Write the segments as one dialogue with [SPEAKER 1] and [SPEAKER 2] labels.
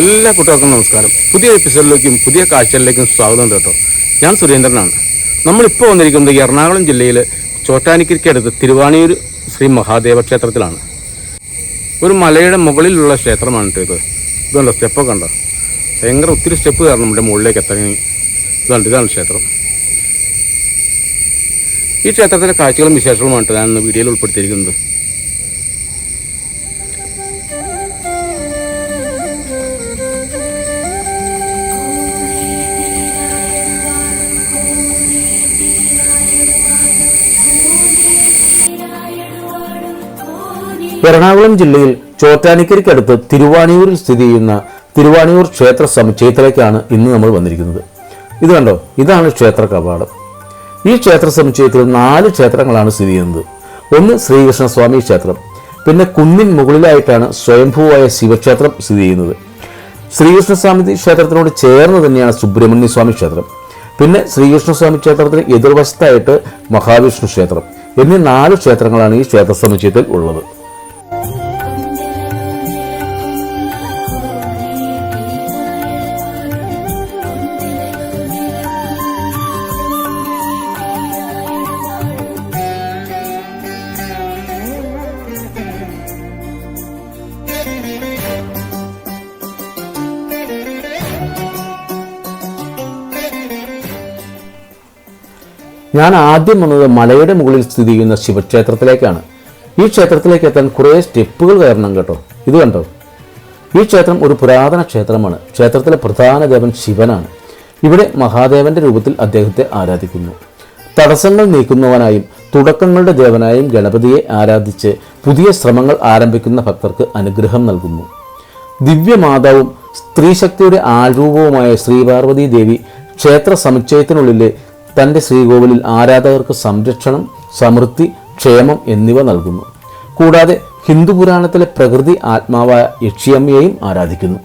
[SPEAKER 1] എല്ലാ കുട്ടികൾക്കും നമസ്കാരം. പുതിയ എപ്പിസോഡിലേക്കും പുതിയ കാഴ്ചകളിലേക്കും സ്വാഗതം കേട്ടോ. ഞാൻ സുരേന്ദ്രനാണ്. നമ്മളിപ്പോൾ വന്നിരിക്കുന്നത് എറണാകുളം ജില്ലയിലെ ചോട്ടാനിക്കരിക്കടുത്ത് തിരുവാണിയൂർ ശ്രീ മഹാദേവ ക്ഷേത്രത്തിലാണ്. ഒരു മലയുടെ മുകളിലുള്ള ക്ഷേത്രമാണ് ഇത്. ഇതുണ്ടോ? സ്റ്റെപ്പൊക്കെ കണ്ടോ ഭയങ്കര ഒത്തിരി സ്റ്റെപ്പ് കയറണം നമ്മുടെ മുകളിലേക്ക് എത്തണമെങ്കിൽ ഇതുണ്ട് ഇതാണ് ക്ഷേത്രം. ഈ ക്ഷേത്രത്തിലെ കാഴ്ചകളും വിശേഷങ്ങളുമാണ് ഞാൻ വീഡിയോയിൽ ഉൾപ്പെടുത്തിയിരിക്കുന്നത്. എറണാകുളം ജില്ലയിൽ ചോറ്റാനിക്കരിക്കടുത്ത് തിരുവാണിയൂരിൽ സ്ഥിതി ചെയ്യുന്ന തിരുവാണിയൂർ ക്ഷേത്ര സമുച്ചയത്തിലേക്കാണ് ഇന്ന് നമ്മൾ വന്നിരിക്കുന്നത്. ഇത് കണ്ടോ? ഇതാണ് ക്ഷേത്ര കവാടം. ഈ ക്ഷേത്ര സമുച്ചയത്തിൽ നാല് ക്ഷേത്രങ്ങളാണ് സ്ഥിതി ചെയ്യുന്നത്. ഒന്ന് ശ്രീകൃഷ്ണസ്വാമി ക്ഷേത്രം പിന്നെ കുന്നിൻ മുകളിലായിട്ടാണ് സ്വയംഭൂവായ ശിവക്ഷേത്രം സ്ഥിതി ചെയ്യുന്നത്. ശ്രീകൃഷ്ണസ്വാമി ക്ഷേത്രത്തിനോട് ചേർന്ന് തന്നെയാണ് സുബ്രഹ്മണ്യ സ്വാമി ക്ഷേത്രം പിന്നെ ശ്രീകൃഷ്ണസ്വാമി ക്ഷേത്രത്തിന് എതിർവശത്തായിട്ട് മഹാവിഷ്ണു ക്ഷേത്രം എന്നീ നാല് ക്ഷേത്രങ്ങളാണ് ഈ ക്ഷേത്ര സമുച്ചയത്തിൽ ഉള്ളത്. ഞാൻ ആദ്യം വന്നത് മലയുടെ മുകളിൽ സ്ഥിതി ചെയ്യുന്ന ശിവക്ഷേത്രത്തിലേക്കാണ്. ഈ ക്ഷേത്രത്തിലേക്ക് എത്താൻ കുറേ സ്റ്റെപ്പുകൾ കയറണം കേട്ടോ. ഇത് കണ്ടോ? ഈ ക്ഷേത്രം ഒരു പുരാതന ക്ഷേത്രമാണ്. ക്ഷേത്രത്തിലെ പ്രധാന ദേവൻ ശിവനാണ്. ഇവിടെ മഹാദേവന്റെ രൂപത്തിൽ അദ്ദേഹത്തെ ആരാധിക്കുന്നു. തടസ്സങ്ങൾ നീക്കുന്നവനായും തുടക്കങ്ങളുടെ ദേവനായും ഗണപതിയെ ആരാധിച്ച് പുതിയ ശ്രമങ്ങൾ ആരംഭിക്കുന്ന ഭക്തർക്ക് അനുഗ്രഹം നൽകുന്നു. ദിവ്യമാതാവും സ്ത്രീശക്തിയുടെ ആരൂപവുമായ ശ്രീപാർവതി ദേവി ക്ഷേത്ര സമുച്ചയത്തിനുള്ളിലെ തന്റെ ശ്രീകോവിലിൽ ആരാധകർക്ക് സംരക്ഷണം സമൃദ്ധി ക്ഷേമം എന്നിവ നൽകുന്നു. കൂടാതെ ഹിന്ദു പുരാണത്തിലെ പ്രകൃതി ആത്മാവായ യക്ഷിയമ്മയെയും ആരാധിക്കുന്നു.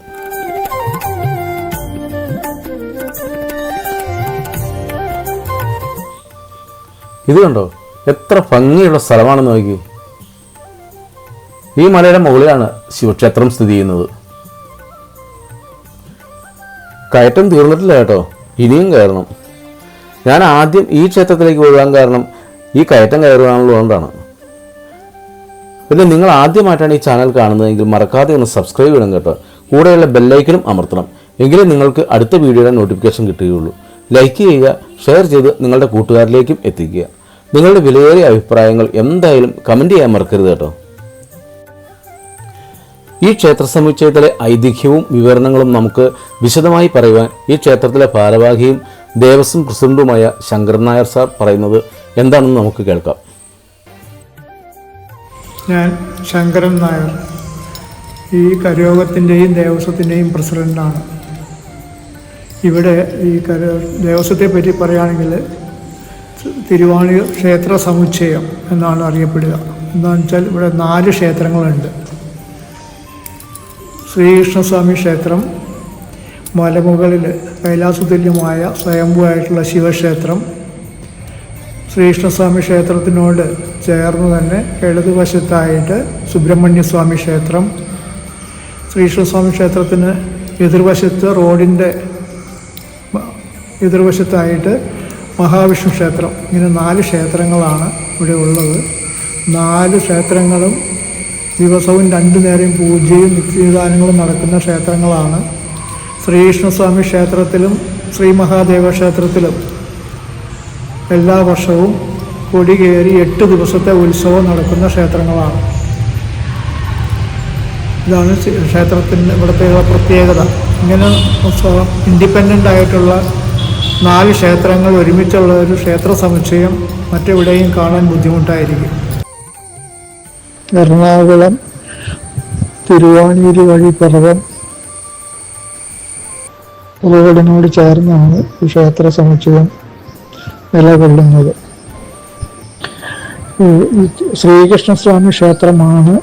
[SPEAKER 1] ഇത് കണ്ടോ? എത്ര ഭംഗിയുള്ള സ്ഥലമാണെന്ന് നോക്കി. ഈ മലയുടെ മുകളിലാണ് ശിവക്ഷേത്രം സ്ഥിതി ചെയ്യുന്നത്. കയറ്റം തീർന്നിട്ടില്ല കേട്ടോ. ഇനിയും കയറണം. ഞാൻ ആദ്യം ഈ ക്ഷേത്രത്തിലേക്ക് പോകാൻ കാരണം ഈ കയറ്റം കയറുകയാണുള്ളതുകൊണ്ടാണ് പിന്നെ നിങ്ങൾ ആദ്യമായിട്ടാണ് ഈ ചാനൽ കാണുന്നതെങ്കിൽ മറക്കാതെ ഒന്ന് സബ്സ്ക്രൈബ് ചെയ്യണം കേട്ടോ. കൂടെയുള്ള ബെല്ലൈക്കനും അമർത്തണം. എങ്കിലേ നിങ്ങൾക്ക് അടുത്ത വീഡിയോയുടെ നോട്ടിഫിക്കേഷൻ കിട്ടുകയുള്ളൂ. ലൈക്ക് ചെയ്യുക ഷെയർ ചെയ്ത് നിങ്ങളുടെ കൂട്ടുകാരിലേക്കും എത്തിക്കുക. നിങ്ങളുടെ വിലയേറിയ അഭിപ്രായങ്ങൾ എന്തായാലും കമന്റ് ചെയ്യാൻ മറക്കരുത് കേട്ടോ. ഈ ക്ഷേത്ര സമുച്ചയത്തിലെ ഐതിഹ്യവും വിവരണങ്ങളും നമുക്ക് വിശദമായി പറയുവാൻ ഈ ക്ഷേത്രത്തിലെ ഭാരവാഹിയും ദേവസ്വം പ്രസിഡന്റുമായ ശങ്കരൻ നായർ സാർ പറയുന്നത് എന്താണെന്ന് നമുക്ക് കേൾക്കാം.
[SPEAKER 2] ഞാൻ ശങ്കരൻ നായർ. ഈ കരയോഗത്തിന്റെയും ദേവസ്വത്തിന്റെയും പ്രസിഡന്റാണ് ഇവിടെ ഈ കര ദേവസ്വത്തെ പറ്റി പറയുകയാണെങ്കിൽ തിരുവാണി ക്ഷേത്ര സമുച്ചയം എന്നാണ് അറിയപ്പെടുക. എന്താണെന്ന് വെച്ചാൽ ഇവിടെ നാല് ക്ഷേത്രങ്ങളുണ്ട്. ശ്രീകൃഷ്ണസ്വാമി ക്ഷേത്രം മലമുകളിൽ കൈലാസതുല്യമായ സ്വയംഭുവായിട്ടുള്ള ശിവക്ഷേത്രം ശ്രീകൃഷ്ണസ്വാമി ക്ഷേത്രത്തിനോട് ചേർന്ന് തന്നെ ഇടതുവശത്തായിട്ട് സുബ്രഹ്മണ്യസ്വാമി ക്ഷേത്രം. ശ്രീകൃഷ്ണസ്വാമി ക്ഷേത്രത്തിന് എതിർവശത്ത് റോഡിന്റെ എതിർവശത്തായിട്ട് മഹാവിഷ്ണു ക്ഷേത്രം. ഇങ്ങനെ നാല് ക്ഷേത്രങ്ങളാണ് ഇവിടെ ഉള്ളത്. നാല് ക്ഷേത്രങ്ങളും ദിവസവും രണ്ടു നേരം പൂജയും നിത്യദാനങ്ങളും നടക്കുന്ന ക്ഷേത്രങ്ങളാണ് ശ്രീകൃഷ്ണസ്വാമി ക്ഷേത്രത്തിലും ശ്രീ മഹാദേവ ക്ഷേത്രത്തിലും എല്ലാ വർഷവും കൊടി കയറി എട്ട് ദിവസത്തെ ഉത്സവം നടക്കുന്ന ക്ഷേത്രങ്ങളാണ്. ഇതാണ് ക്ഷേത്രത്തിന്റെ ഇവിടുത്തെ പ്രത്യേകത. ഇങ്ങനെ ഇൻഡിപെൻഡന്റ് ആയിട്ടുള്ള നാല് ക്ഷേത്രങ്ങൾ ഒരുമിച്ചുള്ള ഒരു ക്ഷേത്ര സമുച്ചയം മറ്റെവിടെയും കാണാൻ ബുദ്ധിമുട്ടായിരിക്കും. എറണാകുളം തിരുവാണിയൂർ വഴി പർവം റോഡിനോട് ചേർന്നാണ് ക്ഷേത്ര സമുച്ചയം നിലകൊള്ളുന്നത്. ശ്രീകൃഷ്ണസ്വാമി ക്ഷേത്രമാണ്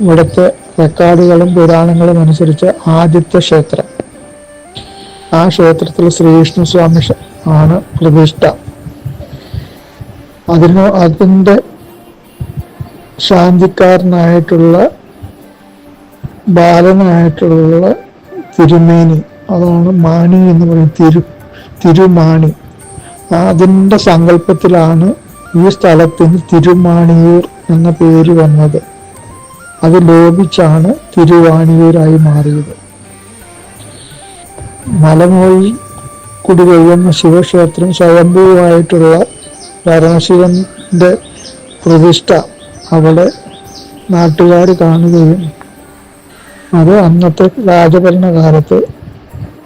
[SPEAKER 2] ഇവിടുത്തെ റെക്കോർഡുകളും പുരാണങ്ങളും അനുസരിച്ച് ആദ്യത്തെ ക്ഷേത്രം. ആ ക്ഷേത്രത്തിൽ ശ്രീകൃഷ്ണസ്വാമി ക്ഷ- ആണ് പ്രതിഷ്ഠ. അതിന് അതിന്റെ ശാന്തിക്കാരനായിട്ടുള്ള ബാലനായിട്ടുള്ള തിരുമേനി അതാണ് മാണി എന്ന് പറയുന്നത് തിരു തിരുമാണി. അതിന്റെ സങ്കല്പത്തിലാണ് ഈ സ്ഥലത്തിന് തിരുമാണിയൂർ എന്ന പേര് വന്നത്. അത് ലോപിച്ചാണ് തിരുവാണിയൂരായി മാറിയത്. മലമുകളിൽ കുടി കഴിയുന്ന ശിവക്ഷേത്രം സ്വയംഭൂവായിട്ടുള്ള പരമശിവന്റെ പ്രതിഷ്ഠ അവിടെ നാട്ടുകാർ കാണുകയും അത് അന്നത്തെ രാജഭരണകാലത്ത്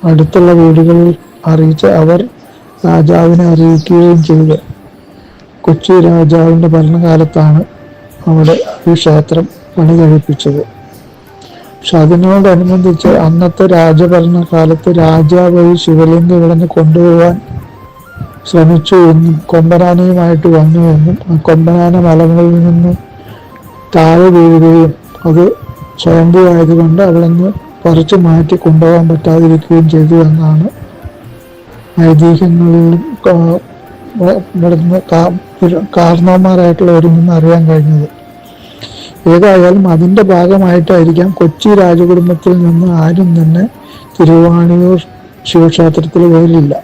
[SPEAKER 2] അടുത്തുള്ള വീടുകളിൽ അറിയിച്ച് അവർ രാജാവിനെ അറിയിക്കുകയും ചെയ്തു. കൊച്ചി രാജാവിന്റെ ഭരണകാലത്താണ് അവിടെ ഈ ക്ഷേത്രം പണി കഴിപ്പിച്ചത് പക്ഷെ അതിനോടനുബന്ധിച്ച് അന്നത്തെ രാജഭരണകാലത്ത് രാജാവ് ശിവലിംഗം ഇവിടെ നിന്ന് കൊണ്ടുപോകാൻ ശ്രമിച്ചു എന്നും കൊമ്പനാനയുമായിട്ട് വന്നു എന്നും കൊമ്പനാന മലകളിൽ നിന്ന് താഴെ വീഴുകയും അത് സ്വയംഭൂവായതുകൊണ്ട് അവിടെ നിന്ന് പറിച്ചു മാറ്റി കൊണ്ടുപോകാൻ പറ്റാതിരിക്കുകയും ചെയ്തു എന്നാണ് ഐതിഹ്യങ്ങളിലും ഇവിടുന്ന് കാ- കാരണവന്മാരായിട്ടുള്ളവരിൽ നിന്ന് അറിയാൻ കഴിഞ്ഞത്. ഏതായാലും അതിന്റെ ഭാഗമായിട്ടായിരിക്കാം കൊച്ചി രാജകുടുംബത്തിൽ നിന്ന് ആരും തന്നെ തിരുവാണിയൂർ ശിവക്ഷേത്രത്തിൽ വരില്ല.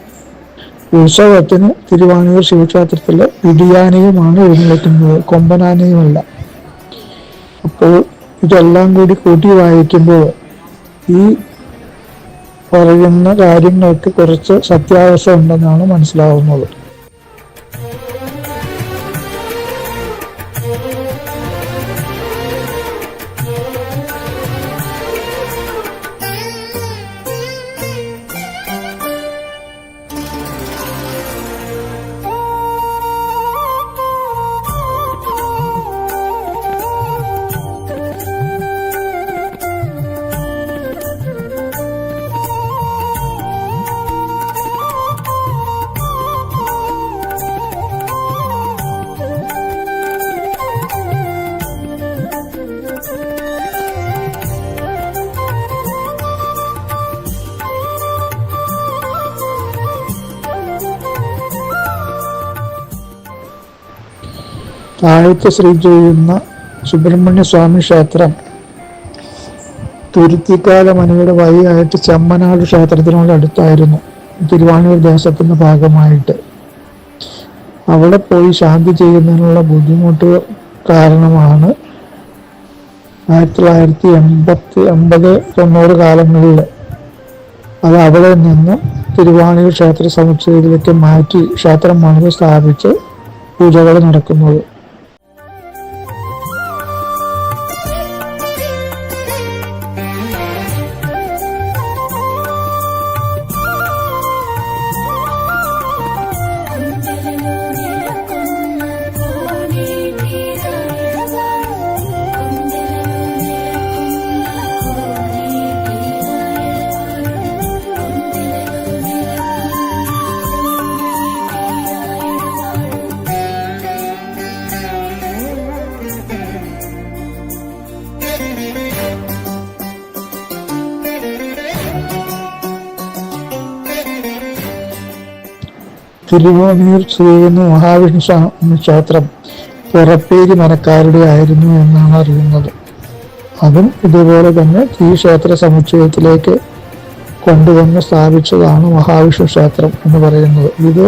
[SPEAKER 2] ഉത്സവത്തിന് തിരുവാണിയൂർ ശിവക്ഷേത്രത്തിലെ പിടിയാനയുമാണ് എഴുന്നേൽക്കുന്നത് കൊമ്പനാനയുമല്ല. അപ്പോൾ ഇതെല്ലാം കൂടി കൂട്ടി വായിക്കുമ്പോൾ ഈ പറയുന്ന കാര്യങ്ങൾക്ക് കുറച്ച് സത്യാവസ്ഥ ഉണ്ടെന്നാണ് മനസ്സിലാവുന്നത്. താഴത്ത് ശ്രീ ചെയ്യുന്ന സുബ്രഹ്മണ്യ സ്വാമി ക്ഷേത്രം തുരുത്തിക്കാല മനയുടെ വഴിയായിട്ട് ചെമ്മനാട് ക്ഷേത്രത്തിനോട് അടുത്തായിരുന്നു. തിരുവാണൂർ ദേശത്തിന്റെ ഭാഗമായിട്ട്. അവിടെ പോയി ശാന്തി ചെയ്യുന്നതിനുള്ള ബുദ്ധിമുട്ട് കാരണമാണ് ആയിരത്തി തൊള്ളായിരത്തി എൺപത്തി എൺപത് തൊണ്ണൂറ് കാലങ്ങളിൽ അത് അവിടെ നിന്നും തിരുവാണൂർ ക്ഷേത്ര സമുച്ചയത്തിലേക്ക് മാറ്റി ക്ഷേത്രം പണിത് സ്ഥാപിച്ച് പൂജകൾ നടക്കുന്നത്. തിരുവാണിയൂർ ചെയ്യുന്ന മഹാവിഷ്ണു സ്വാമി ക്ഷേത്രം പുറപ്പേരി മനക്കാരുടെ ആയിരുന്നു എന്നാണ് അറിയുന്നത്. അതും ഇതുപോലെ തന്നെ ഈ ക്ഷേത്ര സമുച്ചയത്തിലേക്ക് കൊണ്ടുവന്ന് സ്ഥാപിച്ചതാണ് മഹാവിഷ്ണു ക്ഷേത്രം എന്ന് പറയുന്നത്. ഇത്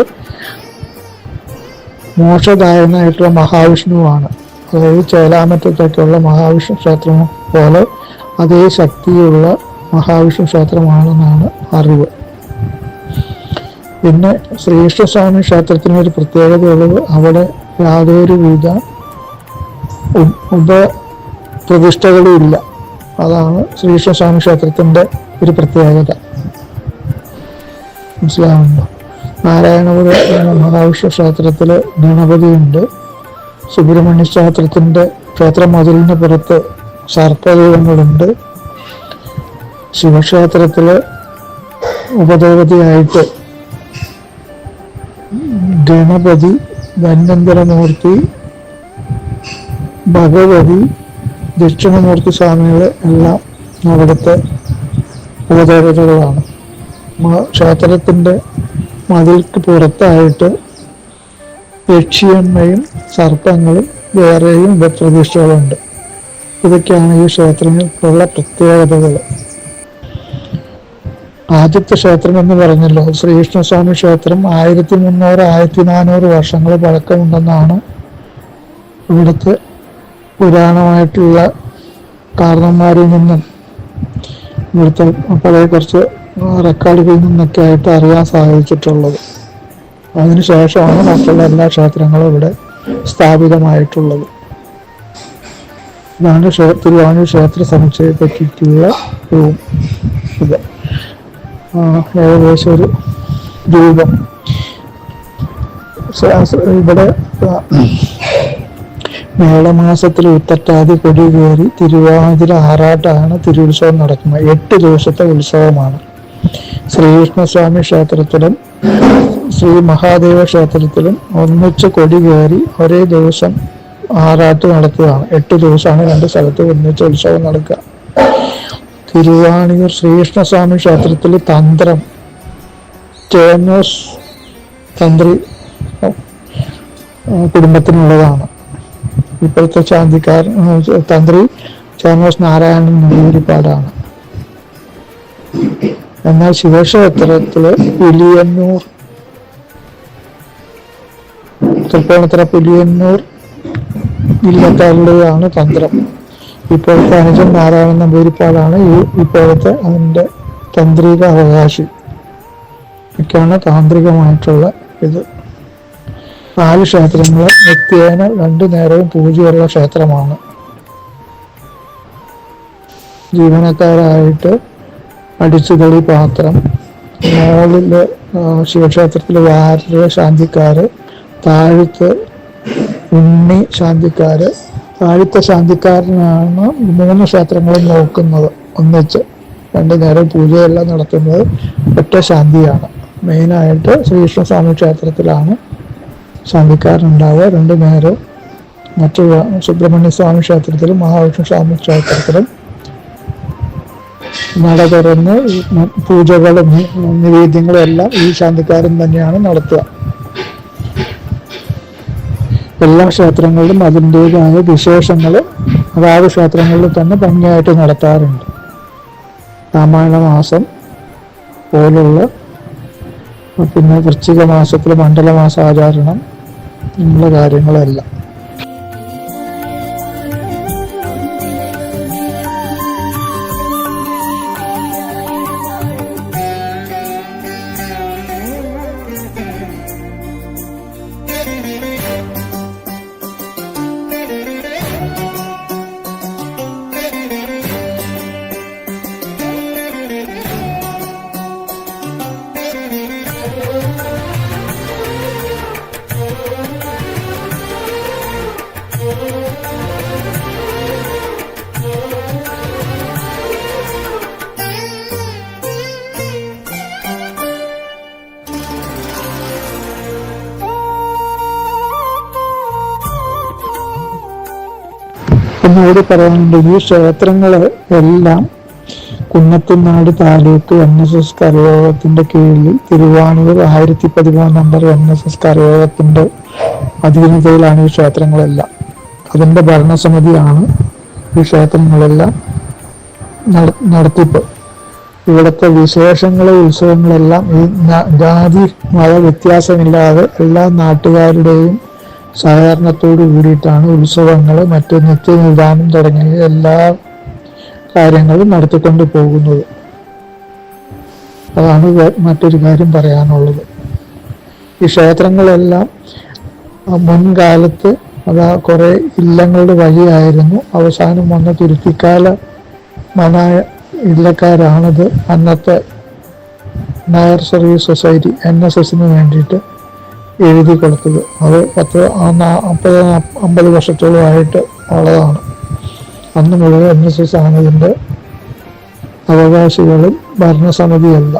[SPEAKER 2] മോക്ഷദായകനായിട്ടുള്ള മഹാവിഷ്ണുവാണ്. അതായത് ചേലാമറ്റത്തൊക്കെയുള്ള മഹാവിഷ്ണു ക്ഷേത്രം പോലെ അതേ ശക്തിയുള്ള മഹാവിഷ്ണു ക്ഷേത്രമാണെന്നാണ് അറിവ്. പിന്നെ ശ്രീകൃഷ്ണസ്വാമി ക്ഷേത്രത്തിന് ഒരു പ്രത്യേകതയുള്ളത് അവിടെ യാതൊരു വിധ ഉപപ്രതിഷ്ഠകളും ഇല്ല. അതാണ് ശ്രീകൃഷ്ണസ്വാമി ക്ഷേത്രത്തിന്റെ ഒരു പ്രത്യേകത. മനസ്സിലാവുന്നുണ്ടോ? നാരായണപുരം മഹാവിഷ്ണു ക്ഷേത്രത്തിൽ ഗണപതിയുണ്ട്. സുബ്രഹ്മണ്യ ക്ഷേത്രത്തിന്റെ ക്ഷേത്ര മതിലിന് പുറത്ത് സർപ്പദൈവങ്ങളുണ്ട്. ശിവക്ഷേത്രത്തിൽ ഉപദേവതയായിട്ട് ഗണപതി ധന്വന്തരമൂർത്തി ഭഗവതി ദക്ഷിണമൂർത്തി സ്വാമികൾ എല്ലാം അവിടുത്തെ ഉപദേവതകളാണ് ക്ഷേത്രത്തിന്റെ മതിൽക്ക് പുറത്തായിട്ട് യക്ഷിയമ്മയും സർപ്പങ്ങളും വേറെയും ഉപപ്രതീക്ഷകളുണ്ട് ഇതൊക്കെയാണ് ഈ ക്ഷേത്രങ്ങൾക്കുള്ള പ്രത്യേകതകൾ. ആദ്യത്തെ ക്ഷേത്രം എന്ന് പറഞ്ഞല്ലോ. ശ്രീകൃഷ്ണസ്വാമി ക്ഷേത്രം ആയിരത്തി മുന്നൂറ് ആയിരത്തി നാനൂറ് വർഷങ്ങൾ പഴക്കമുണ്ടെന്നാണ് ഇവിടുത്തെ പുരാണമായിട്ടുള്ള കാരണന്മാരിൽ നിന്നും ഇവിടുത്തെ പഴയ കുറച്ച് റെക്കോർഡുകളിൽ നിന്നൊക്കെ ആയിട്ട് അറിയാൻ സാധിച്ചിട്ടുള്ളത്. അതിനുശേഷമാണ് മറ്റുള്ള എല്ലാ ക്ഷേത്രങ്ങളും ഇവിടെ സ്ഥാപിതമായിട്ടുള്ളത്. ഇതാണ് ക്ഷേത്ര ക്ഷേത്ര സമുച്ചയത്തെ പറ്റിയിട്ടുള്ള ഇത്. ഏകദേശം ഒരു രൂപം. ഇവിടെ മേളമാസത്തിൽ ഉത്തട്ടാതി കൊടി കയറി തിരുവാതിര ആറാട്ടാണ് തിരുത്സവം നടക്കുന്നത്. എട്ട് ദിവസത്തെ ഉത്സവമാണ്. ശ്രീകൃഷ്ണസ്വാമി ക്ഷേത്രത്തിലും ശ്രീ മഹാദേവ ക്ഷേത്രത്തിലും ഒന്നിച്ച് കൊടി കയറി ഒരേ ദിവസം ആറാട്ട് നടത്തുകയാണ്. എട്ട് ദിവസമാണ് രണ്ട് സ്ഥലത്ത് ഒന്നിച്ച് ഉത്സവം നടക്കുക. തിരുവാണിയൂർ ശ്രീകൃഷ്ണസ്വാമി ക്ഷേത്രത്തിൽ തന്ത്രം. ചേന്നോസ് തന്ത്രി കുടുംബത്തിനുള്ളതാണ്. ഇപ്പോഴത്തെ ശാന്തിക്കാരൻ തന്ത്രി ചേന്നോസ് നാരായണൻ നമ്പൂതിരിപ്പാടാണ്. എന്നാൽ ശിവക്ഷേത്രത്തിൽ പുലിയന്നൂർ തൃപ്പൂണിത്തറ പുലിയന്നൂർ ജില്ലക്കാരുടെയാണ് തന്ത്രം. ഇപ്പോഴത്തെ അനുജൻ നാരായണൻ നമ്പൂതിരിപ്പാടാണ്. ഈ ഇപ്പോഴത്തെ അതിന്റെ തന്ത്രിക അവകാശി. ഒക്കെയാണ് താന്ത്രികമായിട്ടുള്ള ഇത്. നാല് ക്ഷേത്രങ്ങൾ നിത്യേന രണ്ടു നേരവും പൂജയുള്ള ക്ഷേത്രമാണ്. ജീവനക്കാരായിട്ട് അടിച്ചുകളി പാത്രം മോളിലെ ശിവക്ഷേത്രത്തിലെ വാരര് ശാന്തിക്കാര് താഴത്ത് ഉണ്ണി ശാന്തിക്കാര് താഴത്തെ ശാന്തിക്കാരനാണ് മൂന്ന് ക്ഷേത്രങ്ങളും നോക്കുന്നത്. ഒന്നിച്ച് രണ്ട് നേരം പൂജയെല്ലാം നടത്തുന്നത് ഒറ്റ ശാന്തിയാണ്. മെയിനായിട്ട് ശ്രീകൃഷ്ണ സ്വാമി ക്ഷേത്രത്തിലാണ് ശാന്തിക്കാരനുണ്ടാവുക. രണ്ട് നേരം മറ്റു സുബ്രഹ്മണ്യ സ്വാമി ക്ഷേത്രത്തിലും മഹാവിഷ്ണു സ്വാമി ക്ഷേത്രത്തിലും നട തുറന്ന് പൂജകളും നിവേദ്യങ്ങളും എല്ലാം ഈ ശാന്തിക്കാരൻ തന്നെയാണ് നടത്തുക. എല്ലാ ക്ഷേത്രങ്ങളിലും അതിന്റെതായ വിശേഷങ്ങൾ അതാത് ക്ഷേത്രങ്ങളിൽ തന്നെ ഭംഗിയായിട്ട് നടത്താറുണ്ട്. രാമായണ മാസം പോലുള്ള പിന്നെ വൃശ്ചിക മാസത്തിൽ മണ്ഡലമാസാചാരണം എന്നുള്ള കാര്യങ്ങളെല്ലാം. ഒന്നുകൂടി പറയാനുണ്ട് ഈ ക്ഷേത്രങ്ങൾ എല്ലാം Kunnathunad taluk N S S കരയോഗത്തിന്റെ കീഴിൽ തിരുവാണൂർ ആയിരത്തി പതിമൂന്ന് നമ്പർ എൻ എസ് എസ് കരയോഗത്തിന്റെ അധീനതയിലാണ് ഈ ക്ഷേത്രങ്ങളെല്ലാം. അതിന്റെ ഭരണസമിതിയാണ് ഈ ക്ഷേത്രങ്ങളെല്ലാം നട- നടത്തിപ്പ്. ഇവിടുത്തെ വിശേഷങ്ങളും ഉത്സവങ്ങളെല്ലാം ഈ ജാതി മത വ്യത്യാസമില്ലാതെ എല്ലാ നാട്ടുകാരുടെയും സഹകരണത്തോടു കൂടിയിട്ടാണ് ഉത്സവങ്ങൾ മറ്റ് നിത്യനിദാനം തുടങ്ങിയ എല്ലാ കാര്യങ്ങളും നടത്തിക്കൊണ്ട് പോകുന്നത്. അതാണ് മറ്റൊരു കാര്യം പറയാനുള്ളത്. ഈ ക്ഷേത്രങ്ങളെല്ലാം മുൻകാലത്ത് അതാ കുറേ ഇല്ലങ്ങളുടെ വഴിയായിരുന്നു. അവസാനം വന്ന തുരുത്തിക്കാല മനായ ഇല്ലക്കാരാണത്. അന്നത്തെ Nair service society N S എസിന് വേണ്ടിയിട്ട് എഴുതി കൊടുത്തത്. അത് പത്ത് അമ്പത് അമ്പത് വർഷത്തോളമായിട്ട് ഉള്ളതാണ്. അന്ന് മുഴുവൻ എൻ എസ് എസ് ആണ് ഇതിന്റെ അവകാശികളും ഭരണസമിതിയല്ല.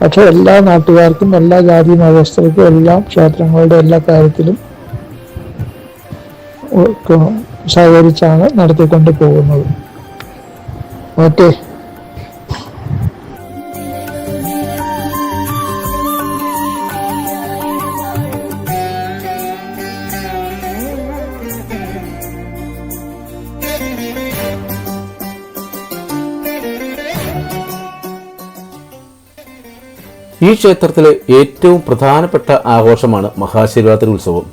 [SPEAKER 2] പക്ഷെ എല്ലാ നാട്ടുകാർക്കും എല്ലാ ജാതി മതസ്ഥർക്കും എല്ലാം ക്ഷേത്രങ്ങളുടെ എല്ലാ കാര്യത്തിലും സഹകരിച്ചാണ് നടത്തിക്കൊണ്ട് പോകുന്നത് ഓക്കെ
[SPEAKER 1] ഈ ക്ഷേത്രത്തിലെ ഏറ്റവും പ്രധാനപ്പെട്ട ആഘോഷമാണ് മഹാശിവരാത്രി ഉത്സവം.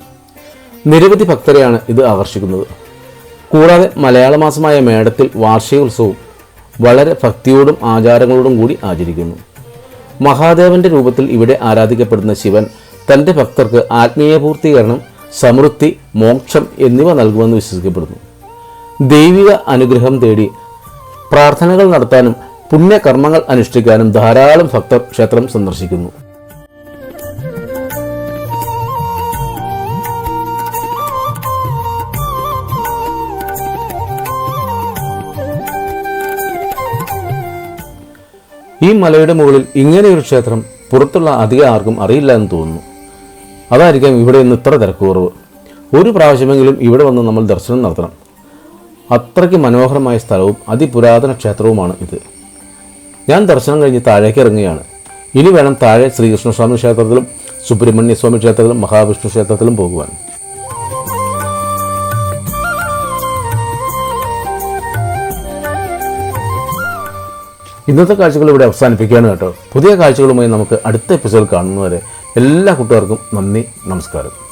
[SPEAKER 1] നിരവധി ഭക്തരെയാണ് ഇത് ആകർഷിക്കുന്നത്. കൂടാതെ മലയാള മാസമായ മേടത്തിൽ വാർഷിക ഉത്സവം വളരെ ഭക്തിയോടും ആചാരങ്ങളോടും കൂടി ആചരിക്കുന്നു. മഹാദേവന്റെ രൂപത്തിൽ ഇവിടെ ആരാധിക്കപ്പെടുന്ന ശിവൻ തന്റെ ഭക്തർക്ക് ആത്മീയ പൂർത്തീകരണം സമൃദ്ധി മോക്ഷം എന്നിവ നൽകുമെന്ന് വിശ്വസിക്കപ്പെടുന്നു. ദൈവിക അനുഗ്രഹം തേടി പ്രാർത്ഥനകൾ നടത്താനും പുണ്യകർമ്മങ്ങൾ അനുഷ്ഠിക്കാനും ധാരാളം ഭക്തർ ക്ഷേത്രം സന്ദർശിക്കുന്നു. ഈ മലയുടെ മുകളിൽ ഇങ്ങനെയൊരു ക്ഷേത്രം പുറത്തുള്ള അധികം ആർക്കും അറിയില്ല എന്ന് തോന്നുന്നു. അതായിരിക്കാം ഇവിടെ ഇന്ന് ഇത്ര തിരക്കുറവ്. ഒരു പ്രാവശ്യമെങ്കിലും ഇവിടെ വന്ന് നമ്മൾ ദർശനം നടത്തണം. അത്രയ്ക്ക് മനോഹരമായ സ്ഥലവും അതിപുരാതന ക്ഷേത്രവുമാണ് ഇത്. ഞാൻ ദർശനം കഴിഞ്ഞ് താഴേക്ക് ഇറങ്ങുകയാണ്. ഇനി വേണം താഴെ ശ്രീകൃഷ്ണസ്വാമി ക്ഷേത്രത്തിലും സുബ്രഹ്മണ്യ സ്വാമി ക്ഷേത്രത്തിലും മഹാവിഷ്ണു ക്ഷേത്രത്തിലും പോകുവാൻ. ഇന്നത്തെ കാഴ്ചകൾ ഇവിടെ അവസാനിപ്പിക്കുകയാണ് കേട്ടോ. പുതിയ കാഴ്ചകളുമായി നമുക്ക് അടുത്ത എപ്പിസോഡ് കാണുന്നവരെ എല്ലാ കൂട്ടുകാർക്കും നന്ദി നമസ്കാരം.